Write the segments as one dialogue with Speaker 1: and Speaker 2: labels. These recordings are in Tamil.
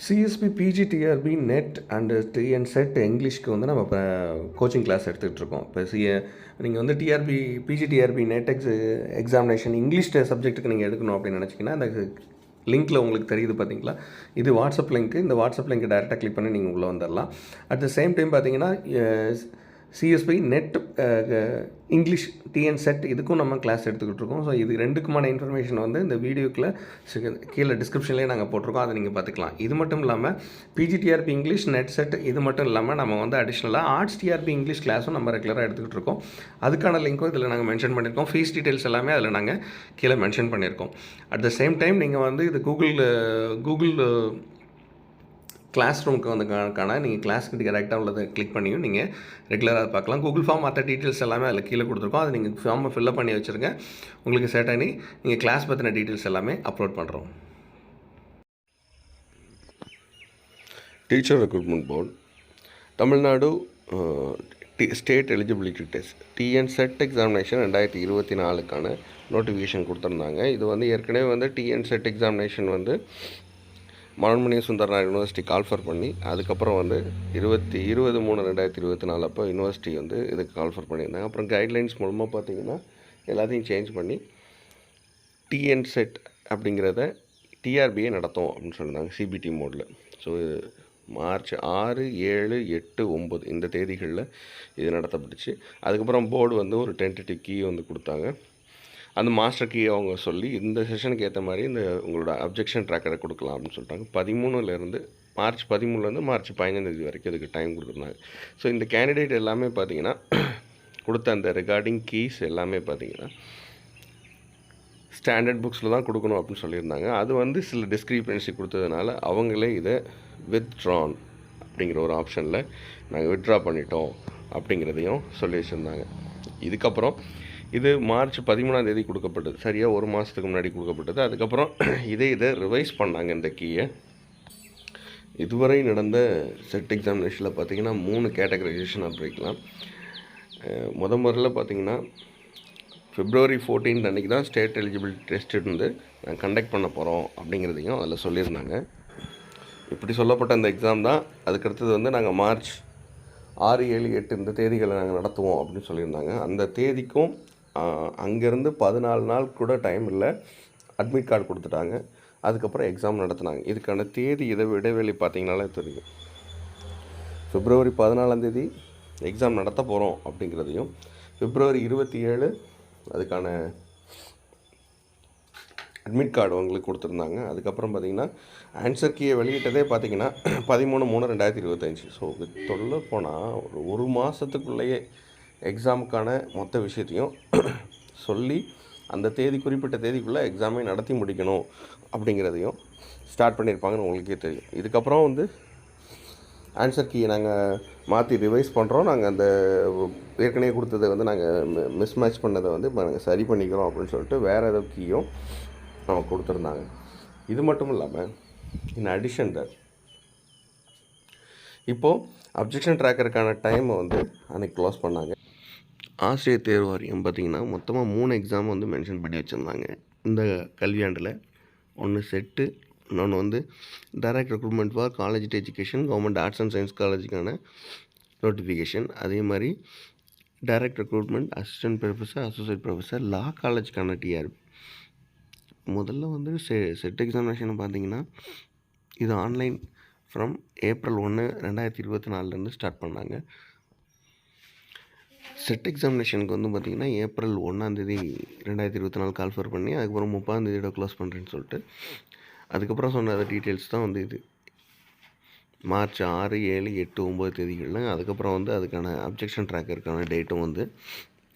Speaker 1: CSP PGTRB NET and TN SET இங்கிலீஷ்க்கு வந்து நம்ம இப்போ கோச்சிங் கிளாஸ் எடுத்துகிட்டு இருக்கோம் இப்போ சிஏ நீங்கள் வந்து TRB PGTRB NET ex examination English சப்ஜெக்ட்டுக்கு நீங்கள் எடுக்கணும் அப்படின்னு நினச்சிங்கன்னா அந்த லிங்க்கில் உங்களுக்கு தெரியுது பார்த்தீங்களா இது வாட்ஸ்அப் லிங்க்கு இந்த வாட்ஸ்அப் லிங்க்கை டேரெக்டாக கிளிக் பண்ணி நீங்கள் உள்ளே வந்துடலாம் அட் த சேம் டைம் பார்த்தீங்கன்னா CSP NET English TN SET இதுக்கும் நம்ம கிளாஸ் எடுத்துக்கிட்டு இருக்கோம் ஸோ இது ரெண்டுக்குமான இன்ஃபர்மேஷன் வந்து இந்த வீடியோக்கில் கீழே டிஸ்கிரிப்ஷன்லேயே நாங்கள் போட்டிருக்கோம். அதை நீங்கள் பார்த்துக்கலாம் இது மட்டும் இல்லாமல் பிஜிடிஆர்பி இங்கிலீஷ் நெட் செட் இது மட்டும் இல்லாமல் நம்ம வந்து அடிஷ்னலாக ஆர்ட்ஸ் டிஆர்பி இங்கிலீஷ் கிளாஸும் நம்ம ரெகுலராக எடுத்துக்கிட்டு இருக்கோம் அதுக்கான லிங்க்கும் இதில் நாங்கள் மென்ஷன் பண்ணியிருக்கோம். ஃபீஸ் டீட்டெயில்ஸ் எல்லாமே அதில் நாங்கள் கீழே மென்ஷன் பண்ணியிருக்கோம். அட் த சேம் டைம் நீங்கள் வந்து இது கூகுள் கூகுள் கிளாஸ் ரூமுக்கு வந்து காண நீங்கள் கிளாஸ்க்கு டேரெக்டாக உள்ளதை கிளிக் பண்ணியும் நீங்கள் ரெகுலராக பார்க்கலாம். கூகுள் ஃபார்ம் மற்ற டீட்டெயில்ஸ் எல்லாமே அதில் கீழே கொடுத்துருக்கோம். அதை நீங்கள் ஃபார்மை ஃபில்லப் பண்ணி வச்சுருங்க. உங்களுக்கு செட் ஆகி நீங்கள் கிளாஸ் பற்றின டீட்டெயில்ஸ் எல்லாமே அப்லோட் பண்ணுறோம்
Speaker 2: teacher recruitment board Tamil Nadu state eligibility test TN SET examination ரெண்டாயிரத்தி இருபத்தி நாலுக்கான நோட்டிஃபிகேஷன் கொடுத்துருந்தாங்க. இது வந்து ஏற்கனவே வந்து டிஎன் செட் எக்ஸாமினேஷன் வந்து மனோன்மணி சுந்தரனார் யூனிவர்சிட்டி கால்ஃபர் பண்ணி அதுக்கப்புறம் வந்து இருபத்தி இருபது மூணு ரெண்டாயிரத்தி இருபத்தி நாலு அப்போ யூனிவர்சிட்டி வந்து இதுக்கு கால்ஃபர் பண்ணியிருந்தாங்க. அப்புறம் கைட்லைன்ஸ் மூலமாக பார்த்தீங்கன்னா எல்லாத்தையும் சேஞ்ச் பண்ணி டிஎன் செட் அப்படிங்கிறத டிஆர்பியை நடத்தும் அப்படின்னு சொல்லியிருந்தாங்க சிபிடி மோடில் ஸோ மார்ச் ஆறு ஏழு எட்டு ஒம்பது இந்த தேதிகளில் இது நடத்தப்பட்டுச்சு. அதுக்கப்புறம் போர்டு வந்து ஒரு டென்டேட்டிவ் கீ வந்து கொடுத்தாங்க. அந்த மாஸ்டர் கீ அவங்க சொல்லி இந்த செஷனுக்கு ஏற்ற மாதிரி இந்த உங்களோட அப்ஜெக்ஷன் ட்ராக்கரை கொடுக்கலாம் அப்படின்னு சொல்லிட்டாங்க. பதிமூணுலேருந்து மார்ச் பதிமூணுலேருந்து மார்ச் பதினஞ்சாந்தேதி வரைக்கும் இதுக்கு டைம் கொடுத்துருந்தாங்க. ஸோ இந்த கேண்டிடேட் எல்லாமே பார்த்தீங்கன்னா கொடுத்த அந்த ரிகார்டிங் கீஸ் எல்லாமே பார்த்தீங்கன்னா ஸ்டாண்டர்ட் புக்ஸில் தான் கொடுக்கணும் அப்படின்னு சொல்லியிருந்தாங்க. அது வந்து சில டிஸ்கிரிப்பன்சி கொடுத்ததுனால அவங்களே இதை வித்ட்ரான் அப்படிங்கிற ஒரு ஆப்ஷனில் நாங்கள் வித்ட்ரா பண்ணிட்டோம் அப்படிங்கிறதையும் சொல்லி வச்சுருந்தாங்க. இதுக்கப்புறம் இது மார்ச் பதிமூணாம் தேதி கொடுக்கப்பட்டது. சரியாக ஒரு மாதத்துக்கு முன்னாடி கொடுக்கப்பட்டது. அதுக்கப்புறம் இதே இதை ரிவைஸ் பண்ணாங்க இந்த கீயை இதுவரை நடந்த செட் எக்ஸாமினேஷனில் பார்த்தீங்கன்னா மூணு கேட்டகரைசேஷனாக பிரிக்கலாம் முத முதல்ல பார்த்தீங்கன்னா ஃபிப்ரவரி ஃபோர்டீன் அன்றைக்கி தான் ஸ்டேட் எலிஜிபிலிட்டி டெஸ்ட் இருந்து நாங்கள் கண்டக்ட் பண்ண போகிறோம் அப்படிங்கிறதையும் அதில் சொல்லியிருந்தாங்க. இப்படி சொல்லப்பட்ட அந்த எக்ஸாம் தான் அதுக்கடுத்தது வந்து நாங்கள் மார்ச் ஆறு ஏழு எட்டு இந்த தேதிகளை நாங்கள் நடத்துவோம் அப்படின்னு சொல்லியிருந்தாங்க. அந்த தேதிக்கும் அங்கேருந்து பதினாலு நாள் கூட டைம் இல்லை. அட்மிட் கார்டு கொடுத்துட்டாங்க. அதுக்கப்புறம் எக்ஸாம் நடத்துனாங்க. இதுக்கான தேதி இதை இடைவெளி பார்த்தீங்கனாலே தெரியும். பிப்ரவரி பதினாலாந்தேதி எக்ஸாம் நடத்த போகிறோம் அப்படிங்கிறதையும் பிப்ரவரி இருபத்தி ஏழு அதுக்கான அட்மிட் கார்டு உங்களுக்கு கொடுத்துருந்தாங்க. அதுக்கப்புறம் பார்த்தீங்கன்னா ஆன்சர் கீயை வெளியிட்டதே பார்த்தீங்கன்னா பதிமூணு மூணு ரெண்டாயிரத்தி இருபத்தஞ்சி. ஸோ தொல்ல போனால் ஒரு ஒரு மாதத்துக்குள்ளேயே எக்ஸாமுக்கான மொத்த விஷயத்தையும் சொல்லி அந்த தேதி குறிப்பிட்ட தேதிக்குள்ளே எக்ஸாமே நடத்தி முடிக்கணும் அப்படிங்கிறதையும் ஸ்டார்ட் பண்ணியிருப்பாங்கன்னு உங்களுக்கே தெரியும். இதுக்கப்புறம் வந்து ஆன்சர் கீயை நாங்கள் மாற்றி ரிவைஸ் பண்ணுறோம் நாங்கள் அந்த ஏற்கனவே கொடுத்ததை வந்து நாங்கள் மிஸ் மேட்ச் பண்ணதை வந்து இப்போ நாங்கள் சரி பண்ணிக்கிறோம் அப்படின்னு சொல்லிட்டு வேறு ஏதோ கீயும் அவங்க கொடுத்துருந்தாங்க. இது மட்டும் இல்லாமல் இன் அடிஷன் தட் இப்போது அப்ஜெக்ஷன் ட்ராக்கருக்கான டைமை வந்து அன்றைக்கி க்ளோஸ் பண்ணாங்க. ஆசிரியர் தேர்வு வாரியம் பார்த்திங்கன்னா மொத்தமாக மூணு எக்ஸாம் வந்து மென்ஷன் பண்ணி வச்சுருந்தாங்க. இந்த கல்வியாண்டில் ஒன்று செட்டு இன்னொன்று வந்து direct recruitment for college education government arts and science காலேஜுக்கான notification அதே மாதிரி direct recruitment assistant professor associate professor law காலேஜுக்கான TRB முதல்ல வந்து செ செட் எக்ஸாமினேஷன் பார்த்தீங்கன்னா இது ஆன்லைன் ஃப்ரம் ஏப்ரல் ஒன்று ரெண்டாயிரத்தி இருபத்தி நாலுலேருந்து ஸ்டார்ட் பண்ணாங்க. செட் எக்ஸாமினேஷனுக்கு வந்து பார்த்திங்கன்னா ஏப்ரல் ஒன்றாந்தேதி ரெண்டாயிரத்தி இருபத்தி நாலு கால்ஃபர் பண்ணி அதுக்கப்புறம் முப்பாந்தேதியோட க்ளோஸ் பண்ணுறேன்னு சொல்லிட்டு அதுக்கப்புறம் சொன்ன டீட்டெயில்ஸ் தான் வந்து இது. மார்ச் ஆறு ஏழு எட்டு ஒம்பது தேதிகளில் அதுக்கப்புறம் வந்து அதுக்கான அப்ஜெக்ஷன் ட்ராக்கருக்கான டேட்டும் வந்து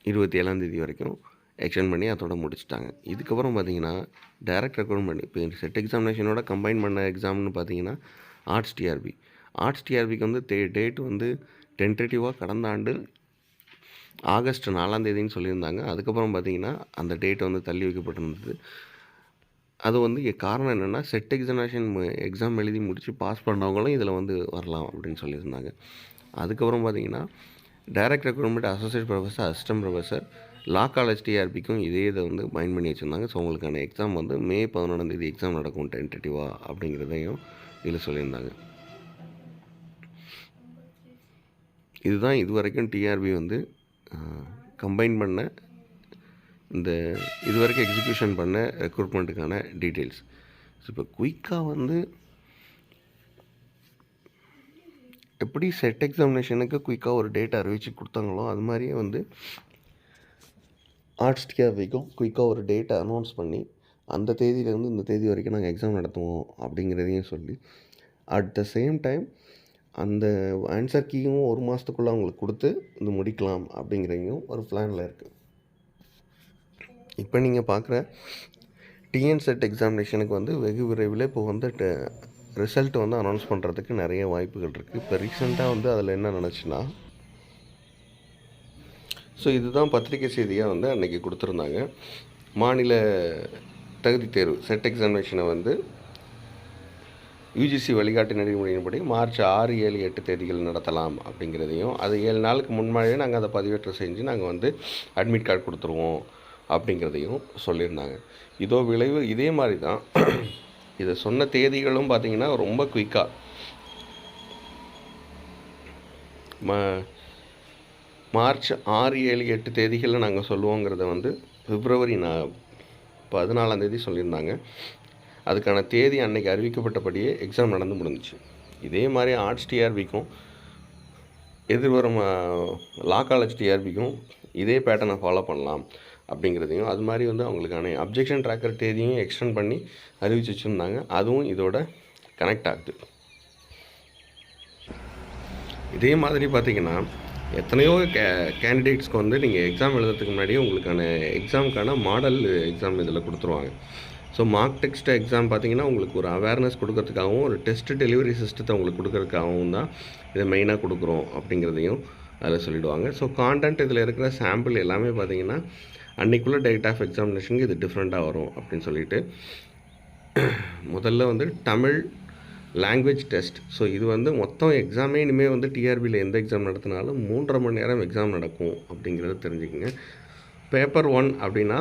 Speaker 2: இருபத்தி ஏழாந்தேதி வரைக்கும் எக்ஸ்டெண்ட் பண்ணி அதோட முடிச்சிட்டாங்க. இதுக்கப்புறம் பார்த்தீங்கன்னா டைரக்ட் பண்ணி இப்போ செட் எக்ஸாமினேஷனோட கம்பைன் பண்ண எக்ஸாம்னு பார்த்தீங்கன்னா ஆர்ட்ஸ் டிஆர்பி. ஆர்ட்ஸ் டிஆர்பிக்கு வந்து டே டேட் வந்து டென்டேட்டிவாக கடந்த ஆண்டு ஆகஸ்ட் நாலாம் தேதின்னு சொல்லியிருந்தாங்க. அதுக்கப்புறம் பார்த்தீங்கன்னா அந்த டேட் வந்து தள்ளி வைக்கப்பட்டிருந்தது. அது வந்து காரணம் என்னென்னா செட் எக்ஸாமினேஷன் எக்ஸாம் எழுதி முடித்து பாஸ் பண்ணவங்களும் இதில் வந்து வரலாம் அப்படின்னு சொல்லியிருந்தாங்க. அதுக்கப்புறம் பார்த்தீங்கன்னா direct recruitment associate professor assistant professor law college டிஆர்பிக்கும் இதே இதை வந்து மைண்ட் பண்ணி வச்சுருந்தாங்க. ஸோ உங்களுக்கான எக்ஸாம் வந்து மே பதினொன்றாந்தேதி எக்ஸாம் நடக்கும் டென்டேட்டிவாக அப்படிங்கிறதையும் இதில் சொல்லியிருந்தாங்க. இதுதான் இது வரைக்கும் டிஆர்பி வந்து கம்பைன் பண்ண இந்த இது வரைக்கும் எக்ஸிக்யூஷன் பண்ண ரெக்ரூட்மெண்ட்டுக்கான டீட்டெயில்ஸ் ஸோ இப்போ குயிக்காக வந்து எப்படி செட் எக்ஸாமினேஷனுக்கு குயிக்காக ஒரு டேட் அறிவித்து கொடுத்தாங்களோ அது மாதிரியே வந்து ஆர்ட்ஸ் டிஆர்பிக்கும் குயிக்காக ஒரு டேட்டை அனௌன்ஸ் பண்ணி அந்த தேதியிலேருந்து இந்த தேதி வரைக்கும் நாங்கள் எக்ஸாம் நடத்துவோம் அப்படிங்கிறதையும் சொல்லி அட் த சேம் டைம் அந்த ஆன்சர் கீயும் ஒரு மாதத்துக்குள்ளே அவங்களுக்கு கொடுத்து இது முடிக்கலாம் அப்படிங்கிறதையும் ஒரு பிளானில் இருக்குது இப்போ நீங்கள் பார்க்குற டிஎன் செட் எக்ஸாமினேஷனுக்கு வந்து வெகு விரைவில் இப்போ வந்து ரிசல்ட் வந்து அனௌன்ஸ் பண்ணுறதுக்கு நிறைய வாய்ப்புகள் இருக்குது இப்போ ரீசெண்டாக வந்து அதில் என்ன நினச்சுன்னா ஸோ இதுதான் பத்திரிகை செய்தியாக வந்து அன்றைக்கி கொடுத்துருந்தாங்க. மாநில தகுதி தேர்வு செட் எக்ஸாமினேஷனை வந்து யூஜிசி வழிகாட்டு நெறிமுறையின்படி மார்ச் ஆறு ஏழு எட்டு தேதிகள் நடத்தலாம் அப்படிங்கிறதையும் அது ஏழு நாளுக்கு முன்னாடியே நாங்கள் அதை பதிவேற்றம் செஞ்சு நாங்கள் வந்து அட்மிட் கார்டு கொடுத்துருவோம் அப்படிங்கிறதையும் சொல்லியிருந்தாங்க. இதோ விளைவு இதே மாதிரி தான். இதை சொன்ன தேதிகளும் பார்த்திங்கன்னா ரொம்ப குயிக்காக ம மார்ச் ஆறு ஏழு எட்டு தேதிகளில் நாங்கள் சொல்லுவோங்கிறத வந்து பிப்ரவரி நான் பதினாலாம் தேதி சொல்லியிருந்தாங்க. அதுக்கான தேதி அன்னைக்கு அறிவிக்கப்பட்டபடியே எக்ஸாம் நடந்து முடிஞ்சிச்சு. இதே மாதிரி ஆர்ட்ஸ் டிஆர்பிக்கும் எதிர்வரும் லா காலேஜ் டிஆர்பிக்கும் இதே பேட்டர்னை ஃபாலோ பண்ணலாம் அப்படிங்கிறதையும் அது மாதிரி வந்து அவங்களுக்கான அப்ஜெக்ஷன் ட்ராக்கர் தேதியும் எக்ஸ்டெண்ட் பண்ணி அறிவிச்சு வச்சுருந்தாங்க. அதுவும் இதோட கனெக்ட் ஆகுது. இதே மாதிரி பார்த்திங்கன்னா எத்தனையோ கே கேண்டிடேட்ஸ்க்கு வந்து நீங்கள் எக்ஸாம் எழுதுறதுக்கு முன்னாடியே உங்களுக்கான எக்ஸாமுக்கான மாடல் எக்ஸாம் இதில் கொடுத்துருவாங்க. ஸோ மார்க் டெக்ஸ்ட் எக்ஸாம் பார்த்தீங்கன்னா உங்களுக்கு ஒரு அவேர்னஸ் கொடுக்கறதுக்காகவும் ஒரு டெஸ்ட் டெலிவரி சிஸ்டத்தை உங்களுக்கு கொடுக்கறதுக்காகவும் தான் இதை மெயினாக கொடுக்குறோம் அப்படிங்கிறதையும் அதில் சொல்லிவிடுவாங்க ஸோ கான்டென்ட் இதில் இருக்கிற சாம்பிள் எல்லாமே பார்த்தீங்கன்னா அன்றைக்குள்ள டேட் ஆஃப் எக்ஸாமினேஷனுக்கு இது டிஃப்ரெண்ட்டாக வரும் அப்படின்னு சொல்லிட்டு முதல்ல வந்து தமிழ் லாங்குவேஜ் டெஸ்ட் ஸோ இது வந்து மொத்தம் எக்ஸாமே இனிமேல் வந்து டிஆர்பியில் எந்த எக்ஸாம் நடத்தினாலும் மூன்றரை மணி நேரம் எக்ஸாம் நடக்கும் அப்படிங்கிறத தெரிஞ்சுக்கங்க. பேப்பர் ஒன் அப்படின்னா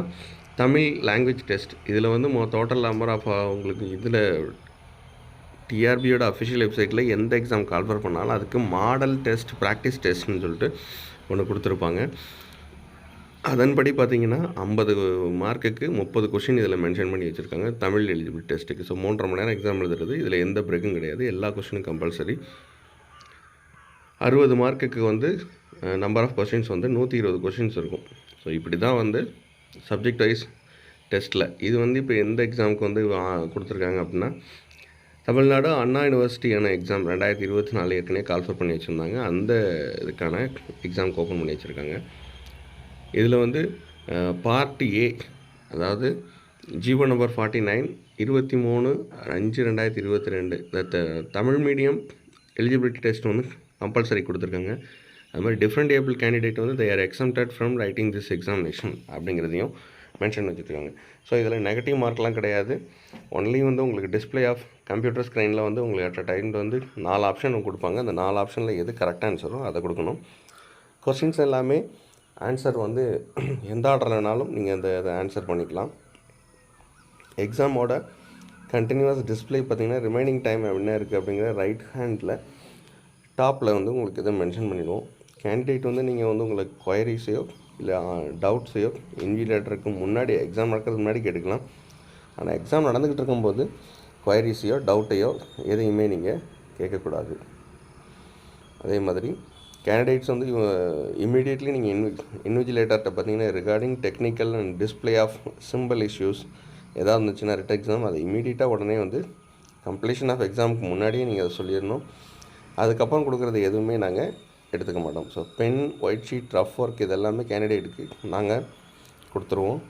Speaker 2: தமிழ் லாங்குவேஜ் டெஸ்ட் இதில் வந்து மொ டோட்டல் நம்பர் ஆஃப் உங்களுக்கு இதில் டிஆர்பியோட அஃபிஷியல் வெப்சைட்டில் எந்த எக்ஸாம் கால்ஃபர் பண்ணாலும் அதுக்கு மாடல் டெஸ்ட் ப்ராக்டிஸ் டெஸ்ட்னு சொல்லிட்டு ஒன்று கொடுத்துருப்பாங்க. அதன்படி பார்த்தீங்கன்னா ஐம்பது மார்க்குக்கு முப்பது கொஷின் இதில் மென்ஷன் பண்ணி வச்சுருக்காங்க. தமிழ் எலிஜிபிள் டெஸ்ட்டுக்கு ஸோ மூன்றரை மணி நேரம் எக்ஸாம் எழுதுறது. இதில் எந்த பிரேக்கும் கிடையாது. எல்லா கொஷினும் கம்பல்சரி அறுபது மார்க்குக்கு வந்து நம்பர் ஆஃப் கொஷின்ஸ் வந்து நூற்றி இருபது கொஷின்ஸ் இருக்கும். ஸோ இப்படி தான் வந்து சப்ஜெக்ட் வைஸ் டெஸ்ட்டில் இது வந்து இப்போ எந்த எக்ஸாமுக்கு வந்து கொடுத்துருக்காங்க அப்படின்னா தமிழ்நாடு அண்ணா யூனிவர்சிட்டியான எக்ஸாம் ரெண்டாயிரத்தி இருபத்தி நாலு ஏற்கனவே கால்ஃபர் பண்ணி வச்சுருந்தாங்க. அந்த இதுக்கான எக்ஸாம்க்கு ஓப்பன் பண்ணி வச்சுருக்காங்க. இதில் வந்து பார்ட்டி ஏ அதாவது ஜீவோ நம்பர் ஃபார்ட்டி நைன் இருபத்தி மூணு அஞ்சு ரெண்டாயிரத்தி இருபத்தி ரெண்டு. இந்த த- தமிழ் மீடியம் எலிஜிபிலிட்டி டெஸ்ட் வந்து கம்பல்சரி கொடுத்துருக்காங்க. அது மாதிரி டிஃப்ரெண்ட் ஏபிள் கேண்டிடேட் வந்து they are exempted from writing this examination அப்படிங்கிறதையும் மென்ஷன் வச்சுருக்காங்க. ஸோ இதில் நெகட்டிவ் மார்க்லாம் கிடையாது. ஒன்லி வந்து உங்களுக்கு டிஸ்ப்ளே ஆஃப் கம்ப்யூட்டர் ஸ்க்ரீனில் வந்து உங்களுக்கு அட் டைம் வந்து நாலு ஆப்ஷன் கொடுப்பாங்க. அந்த நாலு ஆப்ஷனில் எது கரெக்ட் ஆன்சரோ அதை கொடுக்கணும். கொஸ்டின்ஸ் எல்லாமே ஆன்சர் வந்து எந்த ஆர்டர் வேணாலும் நீங்கள் அந்த அதை ஆன்சர் பண்ணிக்கலாம். எக்ஸாமோட கண்டினியூஸ் டிஸ்பிளே பார்த்திங்கன்னா ரிமைனிங் டைம் என்ன இருக்குது அப்படிங்கிற ரைட் ஹேண்டில் டாப்பில் வந்து உங்களுக்கு இதை மென்ஷன் பண்ணிடுவோம். கேண்டிடேட் வந்து நீங்கள் வந்து உங்களுக்கு கொயரிஸையோ இல்லை டவுட்ஸையோ இன்விலேட்டருக்கு முன்னாடி எக்ஸாம் நடக்கிறதுக்கு முன்னாடி கேட்டுக்கலாம். ஆனால் எக்ஸாம் நடந்துக்கிட்டு இருக்கும்போது கொயரிஸையோ டவுட்டையோ எதையுமே நீங்கள் கேட்கக்கூடாது. அதே மாதிரி கேண்டிடேட்ஸ் வந்து இமீடியட்லி நீங்கள் இன்வி இன்விஜிலேட்டர்கிட்ட பார்த்தீங்கன்னா regarding technical and display of simple issues எதாவது இருந்துச்சுன்னா ரிட் எக்ஸாம் அதை இமீடியட்டாக உடனே வந்து கம்ப்ளீஷன் ஆஃப் எக்ஸாமுக்கு முன்னாடியே நீங்கள் அதை சொல்லிடணும். அதுக்கப்புறம் கொடுக்குறது எதுவுமே நாங்கள் எடுத்துக்க மாட்டோம். So pen white sheet rough work இதெல்லாமே கேண்டிடேட்டுக்கு நாங்கள் கொடுத்துருவோம்.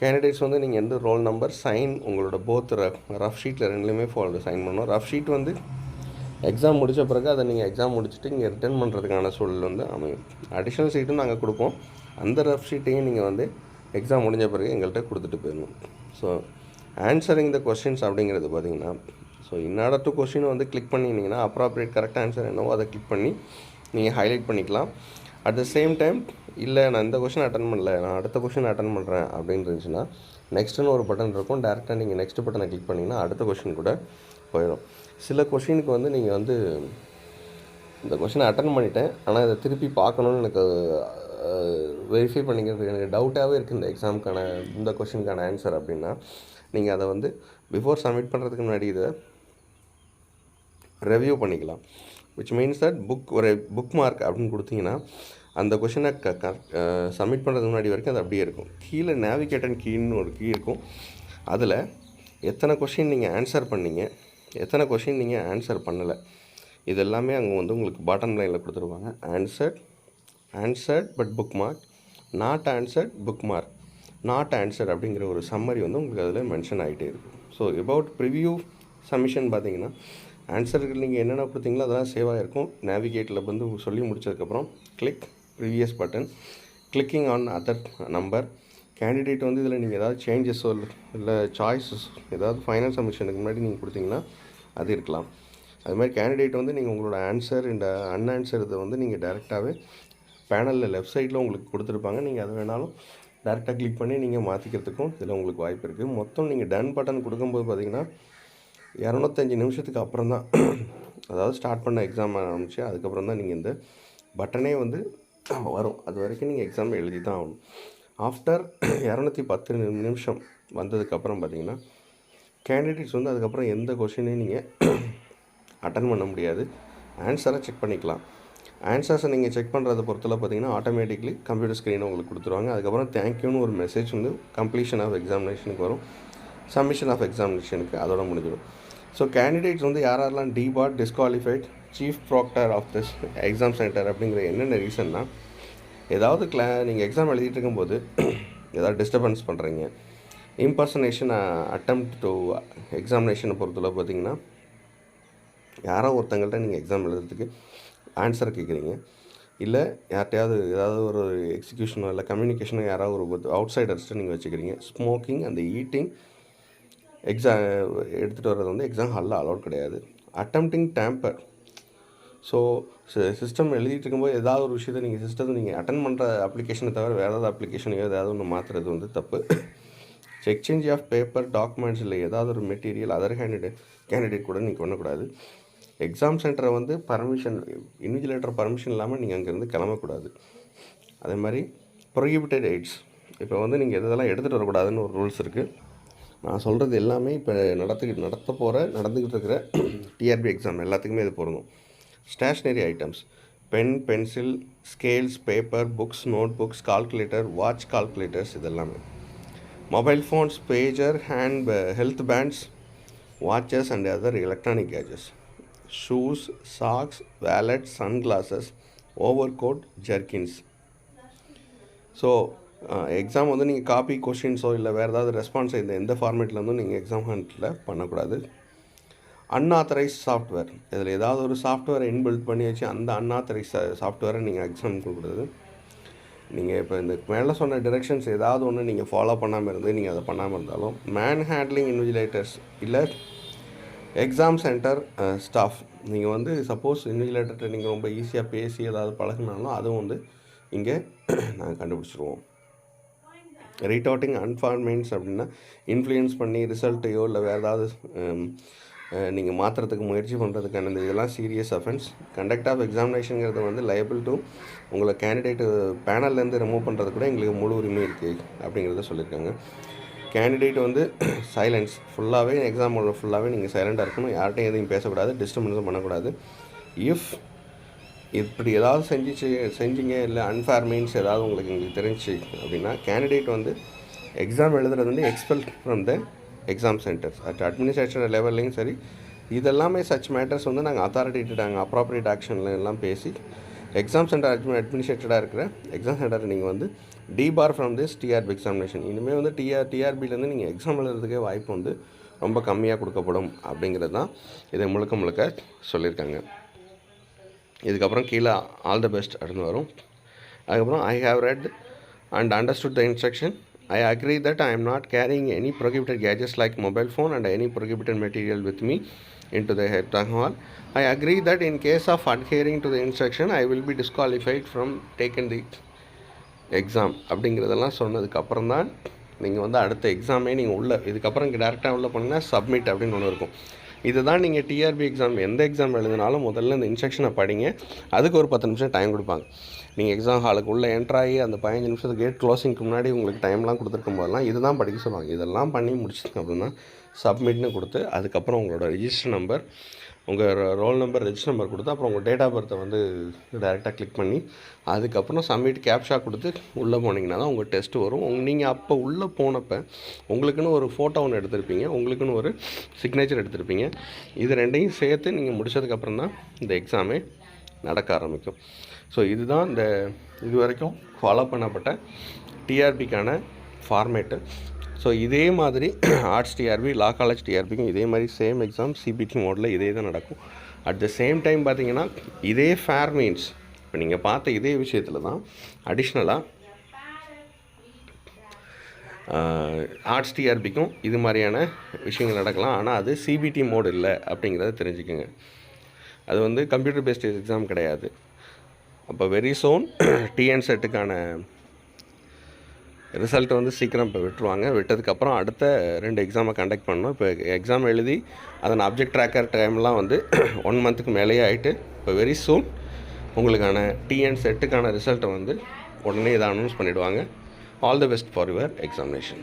Speaker 2: கேண்டிடேட்ஸ் வந்து நீங்கள் எந்த ரோல் நம்பர் சைன் உங்களோட போத் ரஃப் ரஃப் ஷீட்டில் ரெண்டுலேயுமே ஃபால் சைன் பண்ணணும். ரஃப் ஷீட் வந்து எக்ஸாம் முடித்த பிறகு அதை நீங்கள் எக்ஸாம் முடிச்சுட்டு இங்கே ரிட்டர்ன் பண்ணுறதுக்கான சூழல் வந்து அமையும். அடிஷ்னல் சீட்டும் நாங்கள் கொடுப்போம். அந்த ரஃப் ஷீட்டையும் நீங்கள் வந்து எக்ஸாம் முடிஞ்ச பிறகு எங்கள்கிட்ட கொடுத்துட்டு போயிடணும். ஸோ ஆன்சரிங் த கொஸ்டின்ஸ் அப்படிங்கிறது பார்த்தீங்கன்னா ஸோ இன்னாட டு கொஸ்டின் வந்து கிளிக் பண்ணிங்கன்னா அப்ராப்ரியேட் கரெக்ட் ஆன்சர் என்னவோ அதை கிளிக் பண்ணி நீங்கள் ஹைலைட் பண்ணிக்கலாம். அட் த சேம் டைம் இல்லை நான் இந்த கொஷின் அட்டன் பண்ணல நான் அடுத்த கொஷின் அட்டன் பண்ணுறேன் அப்படின்னு இருந்துச்சுன்னா நெக்ஸ்ட்டுன்னு ஒரு பட்டன் இருக்கும். டேரெக்டாக நீங்கள் நெக்ஸ்ட் பட்டனை கிளிக் பண்ணிங்கன்னா அடுத்த கொஷின் கூட போயிடும். சில கொஷினுக்கு வந்து நீங்கள் வந்து இந்த கொஷினை அட்டன் பண்ணிட்டேன். ஆனால் இதை திருப்பி பார்க்கணுன்னு எனக்கு வெரிஃபை பண்ணிக்கிறது எனக்கு டவுட்டாகவே இருக்குது இந்த எக்ஸாமுக்கான இந்த கொஷினுக்கான ஆன்சர் அப்படின்னா. நீங்கள் அதை வந்து பிஃபோர் சப்மிட் பண்ணுறதுக்கு முன்னாடி இதை ரெவ்யூ பண்ணிக்கலாம். விச் மீன்ஸ் தட் புக் ஒரு புக் மார்க் அப்படின்னு கொடுத்தீங்கன்னா அந்த கொஷினை க சப்மிட் பண்ணுறதுக்கு முன்னாடி வரைக்கும் அது அப்படியே இருக்கும். கீழே நேவிகேட்டன் கீன்னு ஒரு கீ இருக்கும். அதில் எத்தனை கொஷின் நீங்கள் ஆன்சர் பண்ணீங்க எத்தனை கொஷின் நீங்கள் ஆன்சர் பண்ணலை. இது எல்லாமே அங்கே வந்து உங்களுக்கு பாட்டம் லைனில் கொடுத்துருவாங்க. Answered answered but bookmark not answered bookmark not answer அப்படிங்கிற ஒரு சம்மரி வந்து உங்களுக்கு அதில் மென்ஷன் ஆகிட்டே இருக்கும் ஸோ எபவுட் ப்ரிவ்யூ சப்மிஷன் பார்த்தீங்கன்னா ஆன்சர்கள் நீங்கள் என்னென்ன கொடுத்தீங்களோ அதெல்லாம் சேவ் ஆகிருக்கும் நேவிகேட்டில் வந்து சொல்லி முடிச்சதுக்கப்புறம் click previous button clicking on other number candidate வந்து இதில் நீங்கள் ஏதாவது சேஞ்சஸோ இல்லை சாய்ஸஸ் ஏதாவது ஃபைனல் சப்மிஷனுக்கு முன்னாடி நீங்கள் கொடுத்தீங்கன்னா அது இருக்கலாம். அது மாதிரி கேண்டிடேட் வந்து நீங்கள் உங்களோட ஆன்சர் இந்த அன்ஆன்சர் இதை வந்து நீங்கள் டேரெக்டாகவே பேனலில் லெஃப்ட் சைடில் உங்களுக்கு கொடுத்துருப்பாங்க. நீங்கள் அது வேணாலும் டேரெக்டாக கிளிக் பண்ணி நீங்கள் மாற்றிக்கிறதுக்கும் இதில் உங்களுக்கு வாய்ப்பு இருக்குது மொத்தம் நீங்கள் டன் பட்டன் கொடுக்கும்போது பார்த்தீங்கன்னா இரநூத்தஞ்சு நிமிஷத்துக்கு அப்புறம் தான் அதாவது ஸ்டார்ட் பண்ண எக்ஸாம் ஆரம்பிச்சு அதுக்கப்புறம் தான் நீங்கள் இந்த பட்டனே வந்து வரும். அது வரைக்கும் நீங்கள் எக்ஸாம் எழுதி தான் ஆகணும். ஆஃப்டர் இரநூத்தி பத்து நிமிஷம் வந்ததுக்கப்புறம் பார்த்தீங்கன்னா கேண்டிடேட்ஸ் வந்து அதுக்கப்புறம் எந்த கொஷினையும் நீங்கள் அட்டன் பண்ண முடியாது. ஆன்சரை செக் பண்ணிக்கலாம். ஆன்சர்ஸை நீங்கள் செக் பண்ணுறத பொறுத்தல பார்த்தீங்கன்னா ஆட்டோமேட்டிக்லி கம்ப்யூட்டர் ஸ்க்ரீனை உங்களுக்கு கொடுத்துருவாங்க. அதுக்கப்புறம் தேங்க்யூன்னு ஒரு மெசேஜ் வந்து கம்ப்ளீஷன் ஆஃப் எக்ஸாமினேஷனுக்கு வரும். சப்மிஷன் ஆஃப் எக்ஸாமினேஷனுக்கு அதோட முடிஞ்சிடும். ஸோ கேண்டிடேட்ஸ் வந்து யார் யாரெல்லாம் debarred disqualified chief proctor of this exam centre அப்படிங்கிற என்னென்ன ரீசன்னா ஏதாவது கிளா நீங்கள் எக்ஸாம் எழுதிட்டு இருக்கும்போது ஏதாவது டிஸ்டர்பன்ஸ் பண்ணுறீங்க இம்பர்சனேஷன் அட்டம்ப்ட் டு எக்ஸாமினேஷனை பொறுத்தளவு பார்த்தீங்கன்னா யாரோ ஒருத்தங்கள்ட்ட நீங்கள் எக்ஸாம் எழுதுறதுக்கு ஆன்சர் கேட்குறீங்க. இல்லை யார்ட்டையாவது ஏதாவது ஒரு எக்ஸிக்யூஷனோ இல்லை கம்யூனிகேஷனோ யாராவது ஒரு அவுட் சைடர்ஸ்ட்டு நீங்கள் வச்சுக்கிறீங்க. ஸ்மோக்கிங் அந்த ஈட்டிங் எக்ஸாம் எடுத்துகிட்டு வர்றது வந்து எக்ஸாம் ஹாலில் அலோட் கிடையாது. அட்டம்ப்டிங் டேம்பர் ஸோ சிஸ்டம் எழுதிட்டு இருக்கும்போது ஏதாவது ஒரு விஷயத்தை நீங்கள் சிஸ்டத்தை நீங்கள் அட்டன் பண்ணுற அப்ளிகேஷனை தவிர வேறு ஏதாவது அப்ளிகேஷனையோ ஏதாவது ஒன்று மாற்றுறது வந்து தப்பு. எக்ஸ்சேஞ்ச் ஆஃப் பேப்பர் டாக்குமெண்ட்ஸ் இல்லை ஏதாவது ஒரு மெட்டீரியல் அதர் கேண்டிடேட் கேண்டிடேட் கூட நீங்கள் பண்ணக்கூடாது எக்ஸாம் சென்டரை வந்து பர்மிஷன் இன்விஜிலேட்டர் பர்மிஷன் இல்லாமல் நீங்கள் அங்கேருந்து கிளம்பக்கூடாது. அதே மாதிரி ப்ரொஹிபிட்டட் எய்ட்ஸ் இப்போ வந்து நீங்கள் எதெல்லாம் எடுத்துகிட்டு வரக்கூடாதுன்னு ஒரு ரூல்ஸ் இருக்குது நான் சொல்கிறது எல்லாமே இப்போ நடத்துக்கிட்டு நடத்த போகிற நடந்துக்கிட்டு இருக்கிற டிஆர்பி எக்ஸாம் எல்லாத்துக்குமே இது பொருந்தும். Stationery items pen pencil scales paper books notebooks calculator watch calculators இதெல்லாமே. Mobile phones pager hand health bands watches and other electronic kgs shoes socks wallet sunglasses overcoat jerkins so exam வந்து நீங்கள் காப்பி கொஷின்ஸோ இல்லை வேறு ஏதாவது ரெஸ்பான்ஸ் இந்த எந்த ஃபார்மேட்டில் இருந்தும் நீங்கள் எக்ஸாம் ஹண்டில் பண்ணக்கூடாது. அன்ஆத்தரைஸ் சாஃப்ட்வேர் இதில் ஏதாவது ஒரு சாஃப்ட்வேரை இன்பில்ட் பண்ணி வச்சு அந்த அன்ஆத்தரைஸ் சாஃப்ட்வேரை நீங்கள் எக்ஸாம் கொடுக்குறது. நீங்கள் இப்போ இந்த மேலே சொன்ன டிரெக்ஷன்ஸ் ஏதாவது ஒன்று நீங்கள் ஃபாலோ பண்ணாமல் இருந்து நீங்கள் அதை பண்ணாமல் இருந்தாலும் மேன் ஹேண்ட்லிங் இன்விஜிலேட்டர்ஸ் இல்லை எக்ஸாம் சென்டர் ஸ்டாஃப் நீங்கள் வந்து சப்போஸ் இன்விஜிலேட்டர்கிட்ட நீங்கள் ரொம்ப ஈஸியாக பேசி ஏதாவது பழகினாலும் அதுவும் வந்து இங்கே நாங்கள் கண்டுபிடிச்சிருவோம். ரீடாட்டிங் அன்ஃபார்மெண்ட்ஸ் அப்படின்னா இன்ஃப்ளூயன்ஸ் பண்ணி ரிசல்ட்டையோ இல்லை வேறு ஏதாவது நீங்கள் மாற்றுறதுக்கு முயற்சி பண்ணுறதுக்கான இந்த இதெல்லாம் சீரியஸ் அஃபென்ஸ் கண்டக்ட் ஆஃப் எக்ஸாமினேஷனுங்கிறது வந்து லைபிள் டு உங்களை கேண்டிடேட்டு பேனல்லேருந்து ரிமூவ் பண்ணுறது கூட எங்களுக்கு முழு உரிமை இருக்குது அப்படிங்கிறத சொல்லியிருக்காங்க. கேண்டிடேட் வந்து சைலன்ஸ் ஃபுல்லாகவே எக்ஸாம் ஃபுல்லாகவே நீங்கள் சைலண்டாக இருக்கணும். யார்கிட்டையும் எதையும் பேசக்கூடாது டிஸ்டர்பன்ஸும் பண்ணக்கூடாது. இஃப் இப்படி ஏதாவது செஞ்சு செஞ்சீங்க இல்லை அன்ஃபேர் மீன்ஸ் ஏதாவது உங்களுக்கு எங்களுக்கு தெரிஞ்சு அப்படின்னா கேண்டிடேட் வந்து எக்ஸாம் எழுதுறது வந்து expel from the exam centres at administration லெவல்லையும் சரி. இதெல்லாமே சச் மேட்டர்ஸ் வந்து நாங்கள் அத்தாரிட்டேட் நாங்கள் அப்ராப்ரியேட் ஆக்ஷன்ல எல்லாம் பேசி எக்ஸாம் சென்டர் அட்மி அட்மினிஸ்ட்ரேட்டடாக இருக்கிற எக்ஸாம் சென்டர் நீங்கள் வந்து debar from this TRB examination இனிமேல் வந்து டிஆர் டிஆர்பிலேருந்து நீங்கள் எக்ஸாம் எழுதுறதுக்கே வாய்ப்பு வந்து ரொம்ப கம்மியாக கொடுக்கப்படும் அப்படிங்கிறது தான் இதை முழுக்க முழுக்க சொல்லியிருக்காங்க. இதுக்கப்புறம் கீழே ஆல் த பெஸ்ட் அப்படின்னு வரும். அதுக்கப்புறம் I have read and understood the instruction I agree that I am not carrying any prohibited gadgets like mobile phone and any prohibited material with me into the head hall. I agree that in case of adhering to the instruction, I will be disqualified from taking the exam அப்படிங்கிறதெல்லாம் சொன்னதுக்கப்புறம் தான் நீங்கள் வந்து அடுத்த எக்ஸாமே நீங்கள் உள்ள இதுக்கப்புறம் இங்கே டேரெக்டாக உள்ளே போனீங்கன்னா சப்மிட் அப்படின்னு ஒன்று இருக்கும் இதுதான் நீங்கள் டிஆர்பி எக்ஸாம் எந்த எக்ஸாம் எழுதினாலும் முதல்ல இந்த இன்ஸ்ட்ரக்ஷனை படிங்க. அதுக்கு ஒரு பத்து நிமிஷம் டைம் கொடுப்பாங்க. நீங்கள் எக்ஸாம் ஹாலுக்கு உள்ளே என்ட்ராகி அந்த பதினஞ்சு நிமிஷத்துக்கு கேட் க்ளோசிங்க்கு முன்னாடி உங்களுக்கு டைம்லாம் கொடுத்துருக்கும் போதெல்லாம் இதுதான் படிக்க சொல்லுவாங்க. இதெல்லாம் பண்ணி முடிச்சதுக்கு அப்புறம் தான் சப்மிட்னு கொடுத்து அதுக்கப்புறம் உங்களோட ரிஜிஸ்டர் நம்பர் உங்கள் ரோல் நம்பர் ரெஜிஸ்டர் நம்பர் கொடுத்து அப்புறம் உங்கள் டேட் ஆஃப் பர்த்தை வந்து டேரெக்டாக கிளிக் பண்ணி அதுக்கப்புறம் சப்மிட் கேப்ஷா கொடுத்து உள்ளே போனீங்கன்னா தான் உங்கள் டெஸ்ட் வரும். உங்க நீங்கள் அப்போ உள்ளே போனப்போ உங்களுக்குன்னு ஒரு ஃபோட்டோ ஒன்று எடுத்திருப்பீங்க. உங்களுக்குன்னு ஒரு சிக்னேச்சர் எடுத்திருப்பீங்க. இது ரெண்டையும் சேர்த்து நீங்கள் முடிச்சதுக்கப்புறம் தான் இந்த எக்ஸாமே நடக்க ஆரம்பிக்கும். ஸோ இதுதான் இந்த இது வரைக்கும் ஃபாலோ பண்ணப்பட்ட டிஆர்பிக்கான ஃபார்மேட்டு ஸோ இதே மாதிரி ஆர்ட்ஸ் டிஆர்பி லா காலேஜ் டிஆர்பிக்கும் இதே மாதிரி சேம் எக்ஸாம் சிபிடி மோடில் இதே தான் நடக்கும். அட் த சேம் டைம் பார்த்தீங்கன்னா இதே ஃபேர் மீன்ஸ் இப்போ நீங்கள் பார்த்த இதே விஷயத்தில் தான் அடிஷ்னலாக ஆர்ட்ஸ் டிஆர்பிக்கும் இது மாதிரியான விஷயங்கள் நடக்கலாம். ஆனால் அது சிபிடி மோடு இல்லை அப்படிங்கிறத தெரிஞ்சுக்கோங்க. அது வந்து கம்ப்யூட்டர் பேஸ்டு எக்ஸாம் கிடையாது. அப்போ வெரி சோன் டிஎன் செட்டுக்கான ரிசல்ட்டை வந்து சீக்கிரம் இப்போ விட்டுருவாங்க. விட்டதுக்கப்புறம் அடுத்த ரெண்டு எக்ஸாமை கண்டக்ட் பண்ணோம் இப்போ எக்ஸாம் எழுதி அதன் அப்ஜெக்ட் ட்ராக்கர் டைம்லாம் வந்து ஒன் மந்த்துக்கு மேலேயே ஆகிட்டு இப்போ வெரி சூன் உங்களுக்கான டிஎன் செட்டுக்கான ரிசல்ட்டை வந்து உடனே இதை அனௌன்ஸ் பண்ணிவிடுவாங்க all the best for your examination